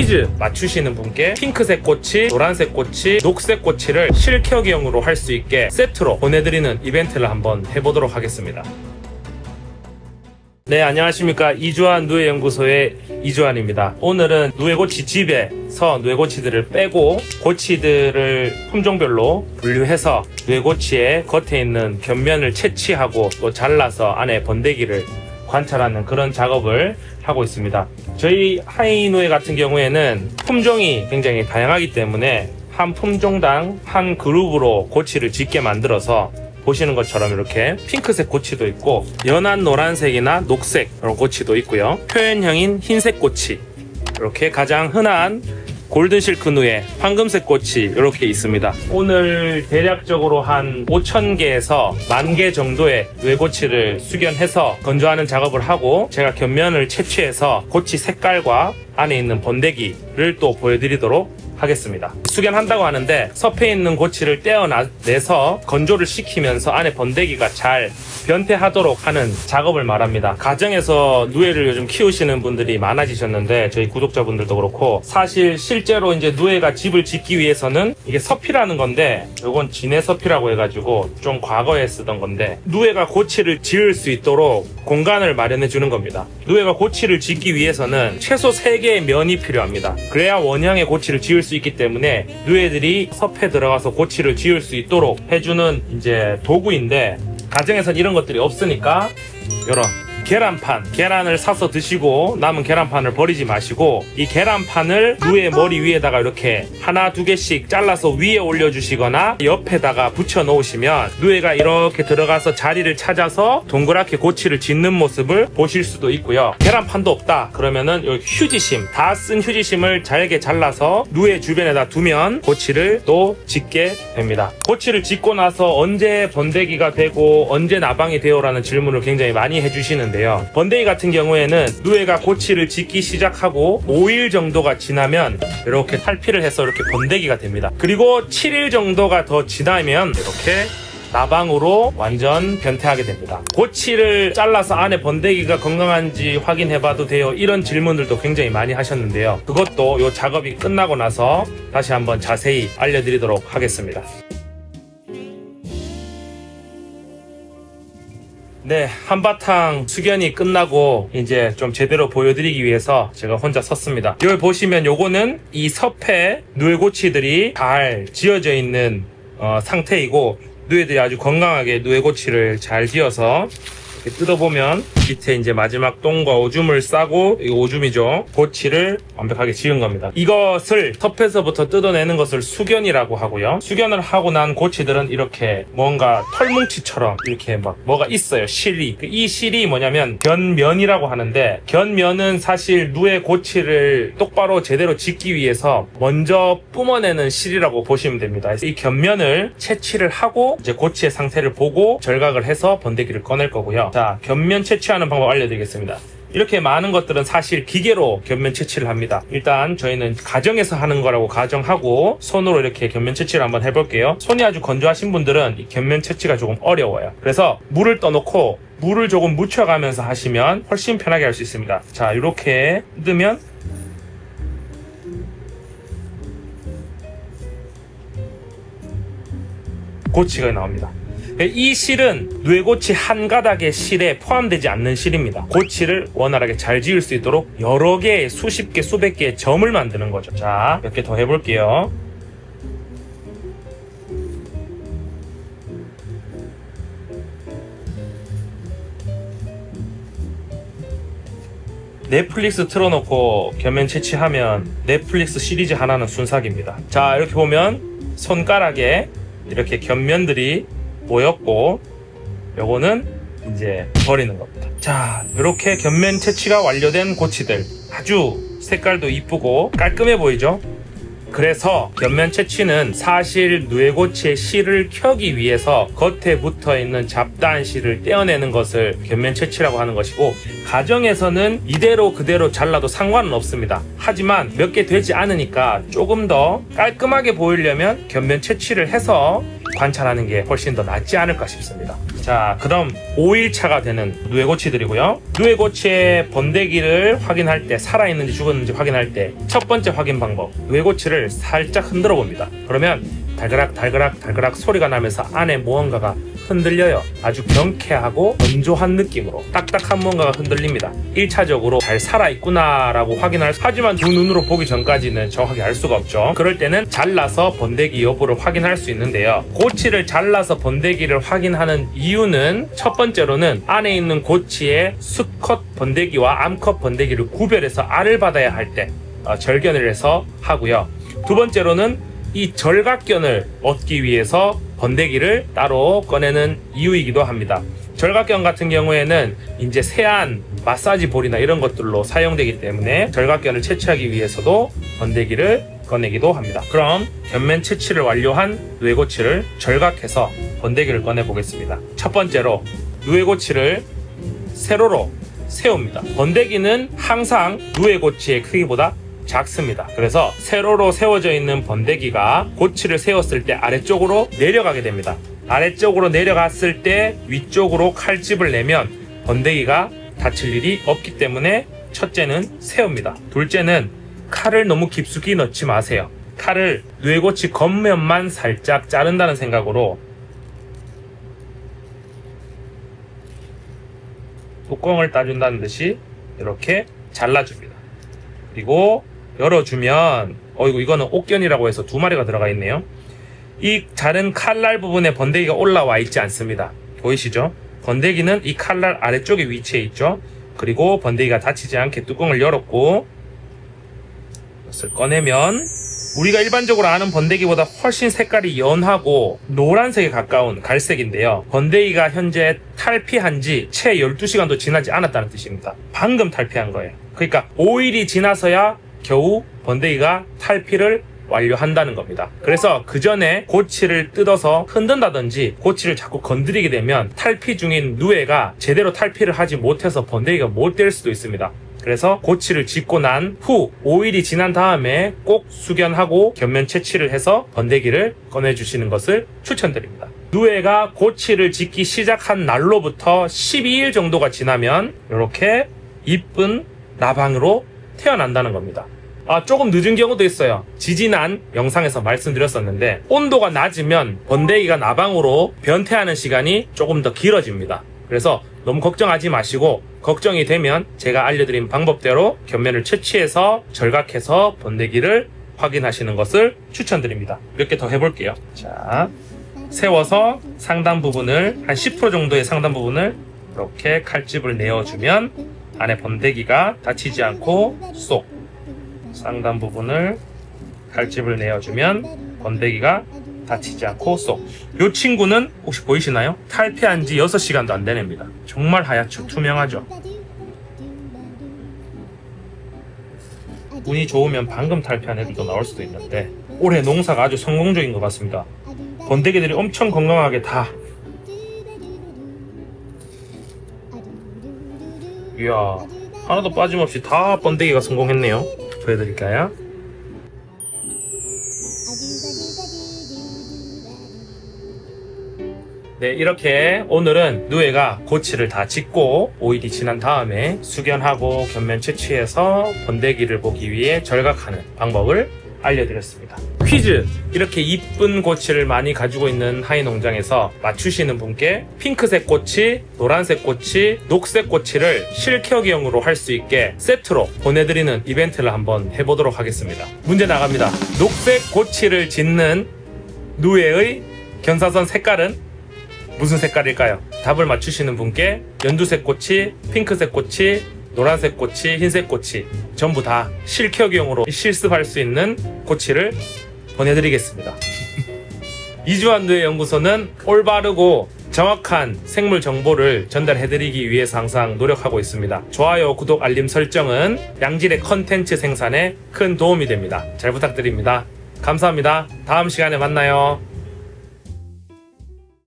퀴즈 맞추시는 분께 핑크색 꼬치, 노란색 꼬치, 녹색 꼬치를 실켜기형으로 할 수 있게 세트로 보내드리는 이벤트를 한번 해보도록 하겠습니다. 네, 안녕하십니까. 이주환 누에연구소의 이주환입니다. 오늘은 누에고치 집에서 누에고치들을 빼고 고치들을 품종별로 분류해서 누에고치의 겉에 있는 겉면을 채취하고 또 잘라서 안에 번데기를 관찰하는 그런 작업을 하고 있습니다. 저희 하이누에 같은 경우에는 품종이 굉장히 다양하기 때문에 한 품종당 한 그룹으로 고치를 짓게 만들어서 보시는 것처럼 이렇게 핑크색 고치도 있고 연한 노란색이나 녹색 이런 고치도 있고요. 표현형인 흰색 고치 이렇게 가장 흔한 골든 실크 누에 황금색 꽃이 이렇게 있습니다. 오늘 대략적으로 한 5,000개에서 1만 개 정도의 뇌고치를 수견해서 건조하는 작업을 하고 제가 겉면을 채취해서 고치 색깔과 안에 있는 번데기를 또 보여드리도록 하겠습니다. 수견한다고 하는데 섭에 있는 고치를 떼어내서 건조를 시키면서 안에 번데기가 잘 변태하도록 하는 작업을 말합니다. 가정에서 누에를 요즘 키우시는 분들이 많아지셨는데 저희 구독자분들도 그렇고 사실 실제로 이제 누에가 집을 짓기 위해서는 이게 섭이라는 건데 요건 진해 섭이라고 해가지고 좀 과거에 쓰던 건데 누에가 고치를 지을 수 있도록 공간을 마련해 주는 겁니다. 누에가 고치를 짓기 위해서는 최소 3개의 면이 필요합니다. 그래야 원형의 고치를 지을 수 있기 때문에 누에들이 섭에 들어가서 고치를 지을 수 있도록 해주는 이제 도구인데 가정에선 이런 것들이 없으니까 이런 계란판. 계란을 사서 드시고 남은 계란판을 버리지 마시고 이 계란판을 누의 머리 위에다가 이렇게 하나 두 개씩 잘라서 위에 올려주시거나 옆에다가 붙여 놓으시면 누에가 이렇게 들어가서 자리를 찾아서 동그랗게 고치를 짓는 모습을 보실 수도 있고요. 계란판도 없다. 그러면은 여기 휴지심. 다 쓴 휴지심을 잘게 잘라서 누의 주변에다 두면 고치를 또 짓게 됩니다. 고치를 짓고 나서 언제 번데기가 되고 언제 나방이 되어라는 질문을 굉장히 많이 해주시는데 요 번데기 같은 경우에는 누에가 고치를 짓기 시작하고 5일 정도가 지나면 이렇게 탈피를 해서 이렇게 번데기가 됩니다 그리고 7일 정도가 더 지나면 이렇게 나방으로 완전 변태하게 됩니다. 고치를 잘라서 안에 번데기가 건강한지 확인해봐도 돼요. 이런 질문들도 굉장히 많이 하셨는데요. 그것도 이 작업이 끝나고 나서 다시 한번 자세히 알려드리도록 하겠습니다. 네, 한바탕 수견이 끝나고 이제 좀 제대로 보여드리기 위해서 제가 혼자 섰습니다. 여기 보시면 요거는 이 섭의 누에고치들이 잘 지어져 있는 어, 상태이고 누에들이 아주 건강하게 누에고치를 잘 지어서 이렇게 뜯어보면 밑에 이제 마지막 똥과 오줌을 싸고 이 오줌이죠. 고치를 완벽하게 지은 겁니다. 이것을 섭에서부터 뜯어내는 것을 수견이라고 하고요. 수견을 하고 난 고치들은 이렇게 뭔가 털뭉치처럼 이렇게 막 뭐가 있어요. 실이. 그이 실이 뭐냐면 견면이라고 하는데 견면은 사실 누의 고치를 똑바로 제대로 짓기 위해서 먼저 뿜어내는 실이라고 보시면 됩니다. 이 견면을 채취를 하고 이제 고치의 상태를 보고 절각을 해서 번데기를 꺼낼 거고요. 자, 견면 채취하는 방법 알려드리겠습니다. 이렇게 많은 것들은 사실 기계로 곁면 채취를 합니다. 일단 저희는 가정에서 하는 거라고 가정하고 손으로 이렇게 곁면 채취를 한번 해볼게요. 손이 아주 건조하신 분들은 이 곁면 채취가 조금 어려워요. 그래서 물을 떠놓고 물을 조금 묻혀가면서 하시면 훨씬 편하게 할 수 있습니다. 자, 이렇게 뜯으면 고치가 나옵니다. 이 실은 뇌고치 한 가닥의 실에 포함되지 않는 실입니다. 고치를 원활하게 잘 지을 수 있도록 여러 개의 수십 개, 수백 개의 점을 만드는 거죠. 자, 몇 개 더 해볼게요. 넷플릭스 틀어놓고 겸면 채취하면 넷플릭스 시리즈 하나는 순삭입니다. 자, 이렇게 보면 손가락에 이렇게 겹면들이 모였고 요거는 이제 버리는 겁니다. 자, 이렇게 겹면 채취가 완료된 고치들 아주 색깔도 이쁘고 깔끔해 보이죠? 그래서 겹면 채취는 사실 뇌고치의 실을 켜기 위해서 겉에 붙어 있는 잡다한 실을 떼어내는 것을 겹면 채취라고 하는 것이고 가정에서는 이대로 그대로 잘라도 상관은 없습니다. 하지만 몇 개 되지 않으니까 조금 더 깔끔하게 보이려면 겹면 채취를 해서 관찰하는 게 훨씬 더 낫지 않을까 싶습니다. 자, 그다음 5일차가 되는 누에고치들이고요. 누에고치의 번데기를 확인할 때 살아있는지 죽었는지 확인할 때 첫 번째 확인 방법 누에고치를 살짝 흔들어 봅니다. 그러면 달그락 달그락 달그락 소리가 나면서 안에 무언가가 흔들려요. 아주 경쾌하고 건조한 느낌으로 딱딱한 무언가가 흔들립니다. 1차적으로 잘 살아있구나 라고 확인할 수 하지만 두 눈으로 보기 전까지는 정확하게 알 수가 없죠. 그럴 때는 잘라서 번데기 여부를 확인할 수 있는데요. 고치를 잘라서 번데기를 확인하는 이유는 첫 번째로는 안에 있는 고치의 수컷 번데기와 암컷 번데기를 구별해서 알을 받아야 할때 어, 절견을 해서 하고요. 두 번째로는 이 절각견을 얻기 위해서 번데기를 따로 꺼내는 이유이기도 합니다. 절각견 같은 경우에는 이제 세안, 마사지 볼이나 이런 것들로 사용되기 때문에 절각견을 채취하기 위해서도 번데기를 꺼내기도 합니다. 그럼 견면 채취를 완료한 누에고치를 절각해서 번데기를 꺼내 보겠습니다. 첫 번째로 누에고치를 세로로 세웁니다. 번데기는 항상 누에고치의 크기보다 작습니다. 그래서 세로로 세워져 있는 번데기가 고치를 세웠을 때 아래쪽으로 내려가게 됩니다. 아래쪽으로 내려갔을 때 위쪽으로 칼집을 내면 번데기가 다칠 일이 없기 때문에 첫째는 세웁니다. 둘째는 칼을 너무 깊숙이 넣지 마세요. 칼을 뇌고치 겉면만 살짝 자른다는 생각으로 뚜껑을 따준다는 듯이 이렇게 잘라줍니다. 그리고 열어주면 어이구 이거는 옥견이라고 해서 두 마리가 들어가 있네요. 이 자른 칼날 부분에 번데기가 올라와 있지 않습니다. 보이시죠? 번데기는 이 칼날 아래쪽에 위치해 있죠. 그리고 번데기가 다치지 않게 뚜껑을 열었고 이것을 꺼내면 우리가 일반적으로 아는 번데기보다 훨씬 색깔이 연하고 노란색에 가까운 갈색인데요. 번데기가 현재 탈피한 지 채 12시간도 지나지 않았다는 뜻입니다. 방금 탈피한 거예요. 그러니까 5일이 지나서야 겨우 번데기가 탈피를 완료한다는 겁니다. 그래서 그 전에 고치를 뜯어서 흔든다든지 고치를 자꾸 건드리게 되면 탈피 중인 누에가 제대로 탈피를 하지 못해서 번데기가 못 될 수도 있습니다. 그래서 고치를 짓고 난 후 5일이 지난 다음에 꼭 숙연하고 견면 채취를 해서 번데기를 꺼내주시는 것을 추천드립니다. 누에가 고치를 짓기 시작한 날로부터 12일 정도가 지나면 이렇게 이쁜 나방으로 태어난다는 겁니다. 아, 조금 늦은 경우도 있어요. 지지난 영상에서 말씀드렸었는데, 온도가 낮으면 번데기가 나방으로 변태하는 시간이 조금 더 길어집니다. 그래서 너무 걱정하지 마시고, 걱정이 되면 제가 알려드린 방법대로 견면을 채취해서 절각해서 번데기를 확인하시는 것을 추천드립니다. 몇 개 더 해볼게요. 자, 세워서 상단 부분을, 한 10% 정도의 상단 부분을 이렇게 칼집을 내어주면 안에 번데기가 다치지 않고 쏙 상단 부분을 칼집을 내어주면 번데기가 다치지 않고 쏙. 이 친구는 혹시 보이시나요? 탈피한 지 6시간도 안 되냅니다. 정말 하얗죠. 투명하죠. 운이 좋으면 방금 탈피한 애들도 나올 수도 있는데 올해 농사가 아주 성공적인 것 같습니다. 번데기들이 엄청 건강하게 다 이야 하나도 빠짐없이 다 번데기가 성공했네요. 보여드릴까요? 네, 이렇게 오늘은 누에가 고치를 다 짓고 5일이 지난 다음에 숙연하고 견면 채취해서 번데기를 보기 위해 절각하는 방법을 알려드렸습니다. 퀴즈! 이렇게 이쁜 고치를 많이 가지고 있는 하이 농장에서 맞추시는 분께 핑크색 꼬치, 노란색 꼬치, 녹색 꼬치를 실켜기형으로 할 수 있게 세트로 보내드리는 이벤트를 한번 해보도록 하겠습니다. 문제 나갑니다. 녹색 고치를 짓는 누에의 견사선 색깔은 무슨 색깔일까요? 답을 맞추시는 분께 연두색 꽃이, 핑크색 꽃이, 노란색 꽃이, 흰색 꽃이 전부 다 실격용으로 실습할 수 있는 꽃이를 보내드리겠습니다. 이주한두의 연구소는 올바르고 정확한 생물 정보를 전달해드리기 위해서 항상 노력하고 있습니다. 좋아요, 구독, 알림 설정은 양질의 컨텐츠 생산에 큰 도움이 됩니다. 잘 부탁드립니다. 감사합니다. 다음 시간에 만나요.